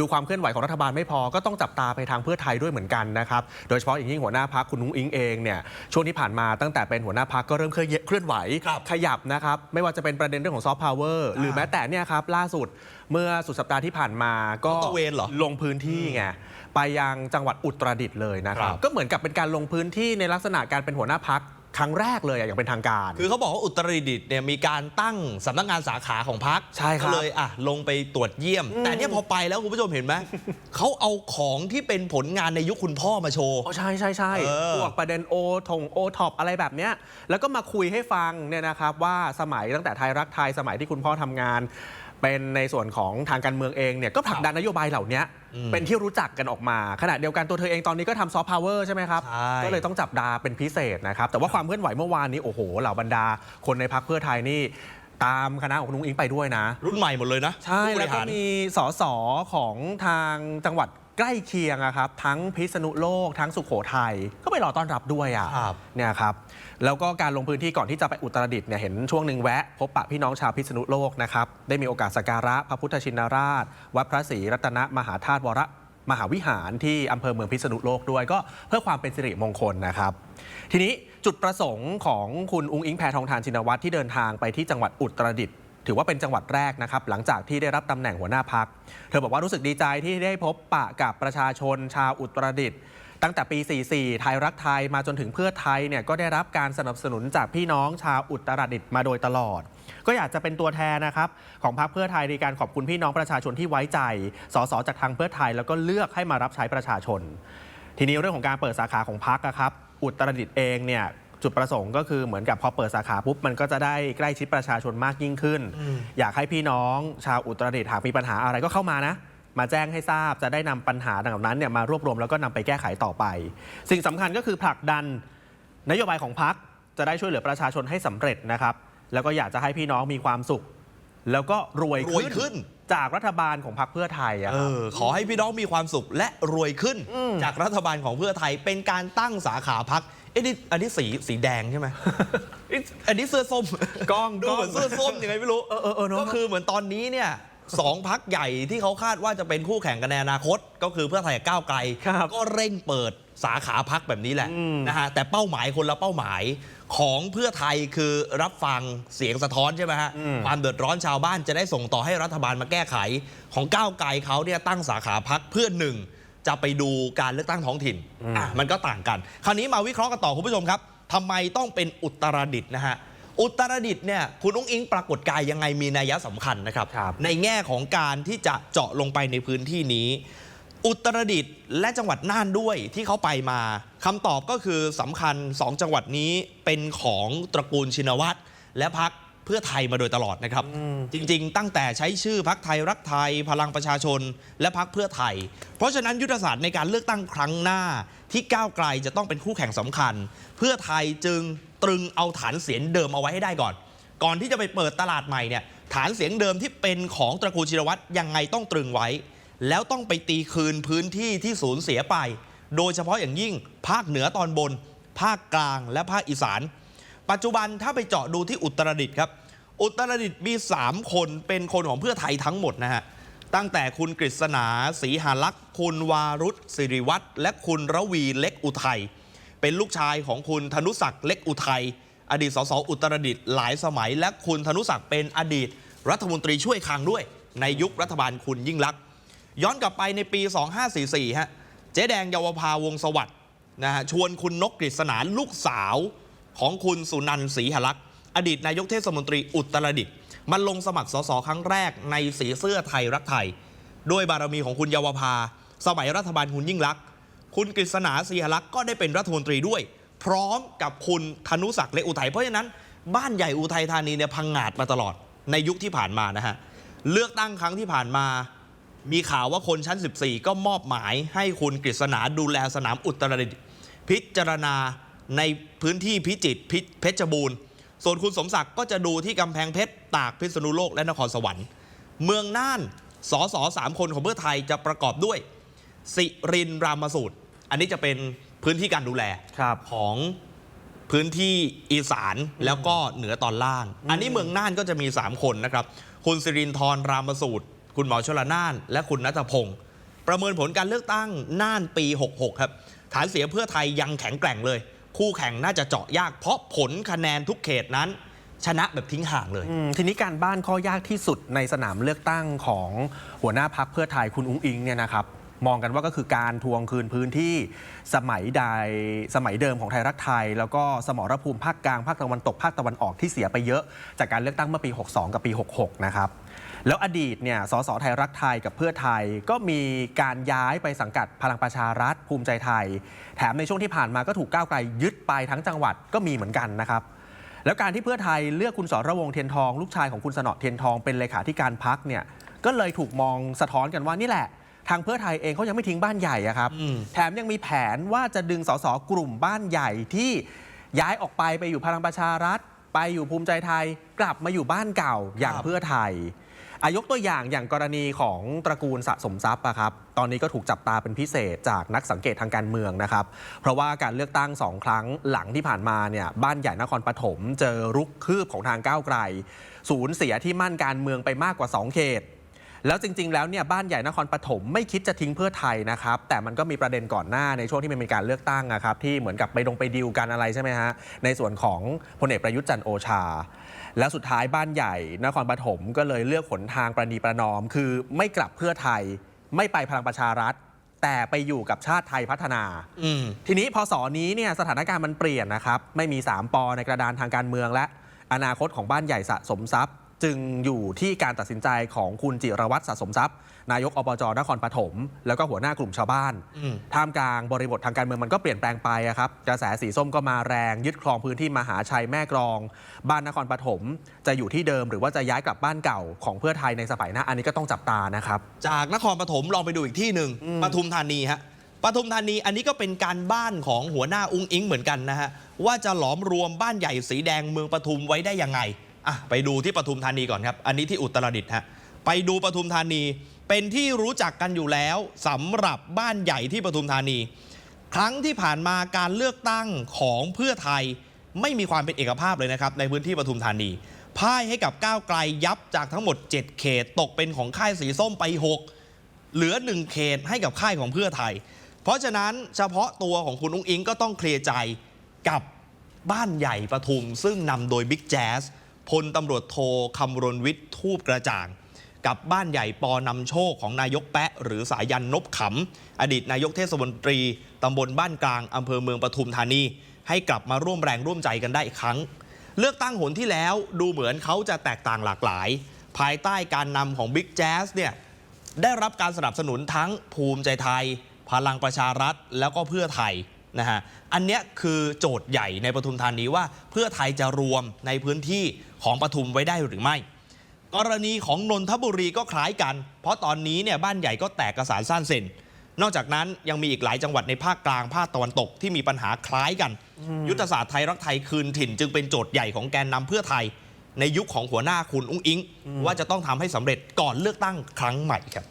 ดูความเคลื่อนไหวของรัฐบาลไม่พอก็ต้องจับตาไปทางเพื่อไทยด้วยเหมือนกันนะครับ โดยเฉพาะอย่างยิ่งหัวหน้าพักคุณนุ้งอิงเองเนี่ยช่วงที่ผ่านมาตั้งแต่เป็นหัวหน้าพักก็เริ่มเคลื่อนไหวครับขยับนะครับ ไม่ว่าจะเป็นประเด็นเรื่องของซอฟต์พาวเวอร์หรือแม้แต่เนี่ยครับล่าสุดเมื่อสุดสัปดาห์ที่ผ่านมาก็เขาตระเวนเหรอลงพื้นที่ไงไปยังจังหวัดอุตรดิตถ์เลยนะครับครับ ก็เหมือนกับเป็นการลงพื้นที่ในลักษณะการเป็นหัวหน้าพัก ครั้งแรกเลยอะอย่างเป็นทางการ คือเขาบอกว่าอุตรดิตถ์เนี่ยมีการตั้งสำนักงานสาขาของพักใช่ครับก็เลยอะลงไปตรวจเยี่ยม แต่เนี่ยพอไปแล้วคุณผู้ชมเห็นไหม เขาเอาของที่เป็นผลงานในยุคคุณพ่อมาโชว์อ๋อใช่ใช่ใช่เออพวกประเด็นโอทงโอท็อปอะไรแบบเนี้ยแล้วก็มาคุยให้ฟังเนี่ยนะครับว่าสมัยตั้งแต่ไทยรักไทยสมัยที่คุณพ่อทำงาน เป็นในส่วนของทางการเมืองเองเนี่ยก็ผลักดันนโยบายเหล่านี้อืมเป็นที่รู้จักกันออกมา ขณะเดียวกันตัวเธอเองตอนนี้ก็ทำซอฟต์พาวเวอร์ใช่ไหมครับใช่ก็เลยต้องจับดาเป็นพิเศษนะครับ แต่ว่าความเคลื่อนไหวเมื่อวานนี้ โอ้โห เหล่าบรรดา คนในพักเพื่อไทยนี่ตามคณะของคุณนุ้งอิงไปด้วยนะ รุ่นใหม่หมดเลยนะ ใช่ผู้บแล้วริก็หารมีสสของทางจังหวัด ใกล้เคียงอะครับทั้งพิษณุโลกทั้งสุขโขทัยก็ไปรอต้อนรับด้วยอะครับเนี่ยครับแล้วก็การลงพื้นที่ก่อนที่จะไปอุตรดิตถ์เนี่ยเห็นช่วงหนึ่งแวะ พบปะพี่น้องชาวพิษณุโลกนะครับได้มีโอกาสสักการะพระพุทธชินราช วัดพระศรีรัตนมหาธาตุวรมหาวิหารที่อำเภอเมืองพิษณุโลกด้วยก็เพื่อความเป็นสิริมงคลนะครับ ทีนี้จุดประสงค์ของคุณอุ้งอิงแพทองทานชินวัตรที่เดินทางไปที่จังหวัดอุตรดิตถ์ ถือว่าเป็นจังหวัดแรกนะครับ หลังจากที่ได้รับตำแหน่งหัวหน้าพัก เธอบอกว่ารู้สึกดีใจที่ได้พบปะกับประชาชนชาวอุตรดิตถ์ตั้งแต่ปี 44 ไทยรักไทยมาจนถึงเพื่อไทยเนี่ยก็ได้รับการสนับสนุนจากพี่น้องชาวอุตรดิตถ์มาโดยตลอด ก็อยากจะเป็นตัวแทนนะครับ ของพรรคเพื่อไทยในการขอบคุณพี่น้องประชาชนที่ไว้ใจ สสจากทางเพื่อไทยแล้วก็เลือกให้มารับใช้ประชาชน ทีนี้เรื่องของการเปิดสาขาของพักครับ อุตรดิตถ์เองเนี่ย จุดประสงค์ก็คือเหมือนกับพอเปิดสาขาปุ๊บมันก็จะได้ใกล้ชิดประชาชนมากยิ่งขึ้น อยากให้พี่น้องชาวอุตรดิตถ์หากมีปัญหาอะไรก็เข้ามานะ มาแจ้งให้ทราบจะได้นำปัญหาดังนั้นเนี่ยมารวบรวมแล้วก็นำไปแก้ไขต่อไป สิ่งสำคัญก็คือผลักดันนโยบายของพักจะได้ช่วยเหลือประชาชนให้สำเร็จนะครับ แล้วก็อยากจะให้พี่น้องมีความสุข แล้วก็รวยรวยขึ้น จากรัฐบาลของพรรคเพื่อไทยอะเอครับ อขอให้พี่น้องมีความสุขและรวยขึ้นอืมจากรัฐบาลของเพื่อไทยเป็นการตั้งสาขาพักเอ้นี่อันนี้สีสีแดงใช่ไหมเอ๊ะอันนี้เสื้อส้มกล้องดูเหมือนกล้องเสื้อส้มยังไงไม่รู้ เออเออเออเนอะ ก็คือเหมือนตอนนี้เนี่ยสองพักใหญ่ที่เขาคาดว่าจะเป็นคู่แข่งกันในอนาคต ก็คือเพื่อไทยกับก้าวไกล ครับก็เร่งเปิดสาขาพักแบบนี้แหละอืม นะฮะแต่เป้าหมายคนละเป้าหมายของเพื่อไทยคือรับฟังเสียงสะท้อนใช่ไหมฮะอืมความเดือดร้อนชาวบ้านจะได้ส่งต่อให้รัฐบาลมาแก้ไข ของก้าวไกลเขาเนี่ยตั้งสาขาพักเพื่อหนึ่ง จะไปดูการเลือกตั้งท้องถิ่นอะมันก็ต่างกัน คราวนี้มาวิเคราะห์กันต่อคุณผู้ชมครับทำไมต้องเป็นอุตรดิตถ์นะฮะอุตรดิตถ์เนี่ยคุณอุ้งอิงปรากฏกายยังไงมีนัยสำคัญนะครับครับ ในแง่ของการที่จะเจาะลงไปในพื้นที่นี้ อุตรดิตถ์และจังหวัดน่านด้วยที่เขาไปมาคำตอบก็คือสำคัญ 2 จังหวัดนี้เป็นของตระกูลชินวัตรและพัก เพื่อไทยมาโดยตลอดนะครับ จริง ๆ ตั้งแต่ใช้ชื่อพักไทยรักไทย พลังประชาชน และพักเพื่อไทย เพราะฉะนั้นยุทธศาสตร์ในการเลือกตั้งครั้งหน้า ที่ก้าวไกลจะต้องเป็นคู่แข่งสำคัญ เพื่อไทยจึงตรึงเอาฐานเสียงเดิมเอาไว้ให้ได้ก่อน ก่อนที่จะไปเปิดตลาดใหม่เนี่ยฐานเสียงเดิมที่เป็นของตระกูลชินวัตรยังไงต้องตรึงไว้ แล้วต้องไปตีคืนพื้นที่ที่สูญเสียไป โดยเฉพาะอย่างยิ่งภาคเหนือตอนบน ภาคกลางและภาคอีสาน ปัจจุบันถ้าไปเจาะดูที่อุตรดิตถ์ครับ อุตรดิตถ์มี 3 คนเป็นคนของเพื่อไทยทั้งหมดนะฮะ ตั้งแต่คุณกฤษณาศรีหาลักษณ์คุณวารุธสิริวัตรและคุณระวีเล็กอุทัยเป็นลูกชายของคุณธนุศักดิ์เล็กอุทัยอดีตสสอุตรดิตถ์หลายสมัย และคุณธนุศักดิ์เป็นอดีต รัฐมนตรีช่วยคลังด้วย ในยุครัฐบาลคุณยิ่งลักษณ์ย้อนกลับไปในปี 2544ฮะเจ๊แดงเยาวภาวงศสวัสด์นะฮะชวนคุณนกกฤษณาลูกสาว ของคุณสุนันท์ศรีหลักษ์อดีตนายกเทศมนตรีอุตรดิตถ์มาลงสมัครสสครั้งแรกในสีเสื้อไทยรักไทย ด้วยบารมีของคุณเยาวภา สมัยรัฐบาลคุณยิ่งลักษณ์คุณกฤษณาศรีหลักษ์ก็ได้เป็นรัฐมนตรีด้วย พร้อมกับคุณธนุศักดิ์แลอุทัยเพราะฉะนั้นบ้านใหญ่อุทัยธานีเนี่ยพังงาดมาตลอดในยุคที่ผ่านมานะฮะเลือกตั้งครั้งที่ผ่านมา มีข่าวว่าคนชั้น 14 ก็มอบหมายให้คุณกฤษณาดูแลสนามอุตรดิตถ์พิจารณา ในพื้นที่พิจิตรพิเพชรบูรณ์ ส่วนคุณสมศักดิ์ก็จะดูที่กำแพงเพชรตากพิษณุโลกและนครสวรรค์ เมืองน่านสอสอสามคนของเพื่อไทยจะประกอบด้วย สิรินรามสูตร อันนี้จะเป็นพื้นที่การดูแลครับของพื้นที่อีสานแล้วก็เหนือตอนล่าง อันนี้เมืองน่านก็จะมี 3 คนนะครับ คุณสิรินทรรามสูตร คุณหมอชลน่าน และคุณนัทพงศ์ประเมินผลการเลือกตั้งน่านปี 66 ครับ ฐานเสียงเพื่อไทยยังแข็งแกร่งเลย คู่แข่งน่าจะเจาะยากเพราะผลคะแนนทุกเขตนั้น ชนะแบบทิ้งห่างเลย อืมทีนี้การบ้านข้อยากที่สุดในสนามเลือกตั้งของหัวหน้าพักเพื่อไทยคุณอุ้งอิงเนี่ยนะครับ มองกันว่าก็คือการทวงคืนพื้นที่สมัยใดสมัยเดิมของไทยรักไทย แล้วก็สมรภูมิภาคกลางภาคตะวันตกภาคตะวันออกที่เสียไปเยอะ จากการเลือกตั้งเมื่อปี 62 กับปี 66 นะครับ แล้วอดีตเนี่ยสสไทยรักไทยกับเพื่อไทยก็มีการย้ายไปสังกัดพลังประชารัฐภูมิใจไทย แถมในช่วงที่ผ่านมาก็ถูกก้าวไกลยึดไปทั้งจังหวัดก็มีเหมือนกันนะครับ แล้วการที่เพื่อไทยเลือกคุณสรวงเทียนทอง ลูกชายของคุณสนอเทียนทองเป็นเลขาธิการพักเนี่ยก็เลยถูกมองสะท้อนกันว่านี่แหละ ทางเพื่อไทยเองเขายังไม่ทิ้งบ้านใหญ่อะครับแถมยังมีแผนว่าจะดึงสสกลุ่มบ้านใหญ่ที่ย้ายออกไปไปอยู่พลังประชารัฐ ไปอยู่ภูมิใจไทย กลับมาอยู่บ้านเก่าอย่างเพื่อไทย อายกตัวอย่างอย่างกรณีของตระกูลสะสมทรัพย์อะครับ ตอนนี้ก็ถูกจับตาเป็นพิเศษจากนักสังเกตทางการเมืองนะครับ เพราะว่าการเลือกตั้งสองครั้งหลังที่ผ่านมาเนี่ยบ้านใหญ่นครปฐมเจอรุกคืบของทางก้าวไกล สูญเสียที่มั่นการเมืองไปมากกว่า 2 เขต แล้วจริง ๆ แล้วเนี่ยบ้านใหญ่นครปฐมไม่คิดจะทิ้งเพื่อไทยนะครับ แต่มันก็มีประเด็นก่อนหน้าในช่วงที่มันมีการเลือกตั้งอะครับที่เหมือนกับไปดงไปดิวกันอะไรใช่ไหมฮะในส่วนของพลเอกประยุทธ์จันทร์โอชา แล้วสุดท้ายบ้านใหญ่นครปฐมก็เลยเลือกหนทางประนีประนอม คือไม่กลับเพื่อไทย ไม่ไปพลังประชารัฐ แต่ไปอยู่กับชาติไทยพัฒนาอืมทีนี้พอสอนี้เนี่ยสถานการณ์มันเปลี่ยนนะครับ ไม่มี3ปอในกระดานทางการเมืองและอนาคตของบ้านใหญ่สะสมทรัพย์ จึงอยู่ที่การตัดสินใจของคุณจิรวัตรสะสมทรัพย์ นายกอบจนครปฐมแล้วก็หัวหน้ากลุ่มชาวบ้านอืมท่ามกลางบริบททางการเมืองมันก็เปลี่ยนแปลงไปอะครับกระแสสีส้มก็มาแรงยึดครองพื้นที่มหาชัยแม่กรอง บ้านนครปฐมจะอยู่ที่เดิมหรือว่าจะย้ายกลับบ้านเก่าของเพื่อไทยในสมัยหน้าอันนี้ก็ต้องจับตานะครับ จากนครปฐมลองไปดูอีกที่หนึ่งอืมปทุมธานีฮะปทุมธานีอันนี้ก็เป็นการบ้านของหัวหน้าอุ้งอิงเหมือนกันนะฮะว่าจะหลอมรวมบ้านใหญ่สีแดงเมืองปทุมไว้ได้ยังไง อะไปดูที่ปทุมธานีก่อนครับ อันนี้ที่อุตรดิตถ์ฮะไปดูปทุมธานีเป็นที่รู้จักกันอยู่แล้วสำหรับบ้านใหญ่ที่ปทุมธานี ครั้งที่ผ่านมาการเลือกตั้งของเพื่อไทยไม่มีความเป็นเอกภาพเลยนะครับ ในพื้นที่ปทุมธานีพ่ายให้กับก้าวไกลยับจากทั้งหมด 7 เขตตกเป็นของค่ายสีส้มไป 6 เหลือ 1 เขตให้กับค่ายของเพื่อไทย เพราะฉะนั้นเฉพาะตัวของคุณอุ้งอิงก็ต้องเคลียร์ใจกับบ้านใหญ่ปทุมซึ่งนำโดยบิ๊กแจ๊ส พลตำรวจโทคำรณวิทย์ทูบกระจ่าง กับบ้านใหญ่ปอนำโชคของนายกแปะ หรือสายันนบขำ อดีตนายกเทศมนตรีตำบลบ้านกลางอำเภอเมืองปทุมธานี ให้กลับมาร่วมแรงร่วมใจกันได้อีกครั้ง เลือกตั้งหนที่แล้วดูเหมือนเขาจะแตกต่างหลากหลาย ภายใต้การนำของบิ๊กแจ๊สเนี่ยได้รับการสนับสนุนทั้งภูมิใจไทย พลังประชารัฐแล้วก็เพื่อไทย นะฮะอันเนี้ยคือโจทย์ใหญ่ในปทุมธานีว่า เพื่อไทยจะรวมในพื้นที่ของปทุมไว้ได้หรือไม่ กรณีของนนทบุรีก็คล้ายกัน เพราะตอนนี้เนี่ยบ้านใหญ่ก็แตกกระสานสั้นเซนนอกจากนั้นยังมีอีกหลายจังหวัดในภาคกลางภาคตะวันตกที่มีปัญหาคล้ายกัน ยุทธศาสตร์ไทยรักไทยคืนถิ่น จึงเป็นโจทย์ใหญ่ของแกนนำเพื่อไทย ในยุคของหัวหน้าคุณอุ้งอิงว่าจะต้องทำให้สำเร็จก่อนเลือกตั้งครั้งใหม่ครับ